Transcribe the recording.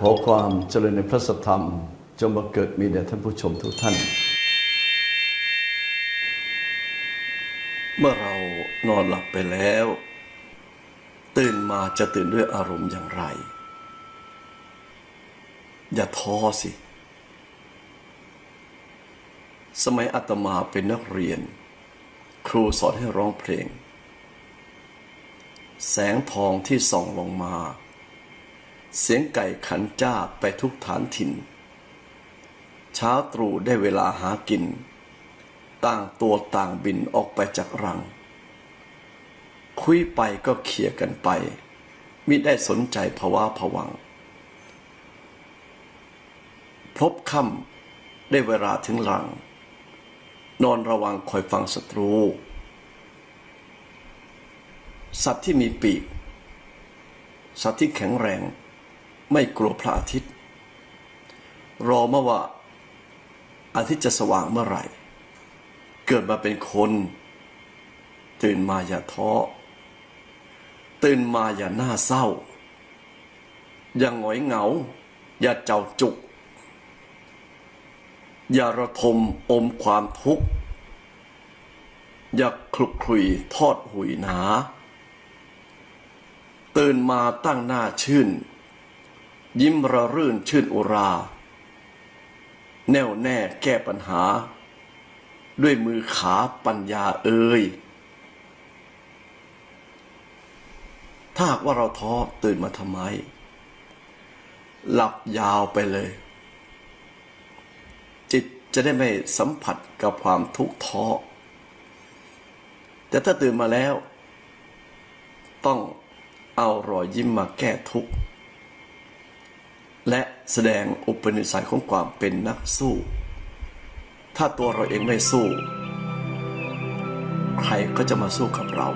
ขอความเจริญในพระสัทธรรม จงบังเกิดมีแด่ท่านผู้ชมทุกท่าน เมื่อเรานอนหลับไปแล้ว ตื่นมาจะตื่นด้วยอารมณ์อย่างไร อย่าท้อสิ สมัยอาตมาเป็นนักเรียน ครูสอนให้ร้องเพลง แสงทองที่ส่องลงมา เสียงไก่ขันจ้าไปทุกฐานถิ่น เช้าตรู่ได้เวลาหากิน ต่างตัวต่างบินออกไปจากรัง คุยไปก็เขี่ยกันไป มิได้สนใจภาวะผวัง พบค่ำได้เวลาถึงรัง นอนระวังคอยฟังศัตรู สัตว์ที่มีปีกสัตว์ที่แข็งแรง ไม่กลัวพระอาทิตย์ รอมาว่าอาทิตย์จะสว่างเมื่อไหร่ เกิดมาเป็นคน ตื่นมาอย่าท้อ ตื่นมาอย่าหน้าเศร้า อย่าหงอยเหงา อย่าเจ้าจุก อย่าระทมอมความทุกข์ อย่าคลุกคลุยทอดหุยหนา ตื่นมาตั้งหน้าชื่น ยิ้มระรื่นชื่นอุรา แน่วแน่แก้ปัญหา ด้วยมือขาปัญญาเอ่ยถ้าหากว่าเราท้อตื่นมาทำไม หลับยาวไปเลย จิตจะได้ไม่สัมผัสกับความทุกข์ท้อ แต่ถ้าตื่นมาแล้ว ต้องเอารอยยิ้มมาแก้ทุกข์ และแสดงอุปนิสัยของความเป็นนักสู้ ถ้าตัวเราเองไม่สู้ ใครก็จะมาสู้กับเรา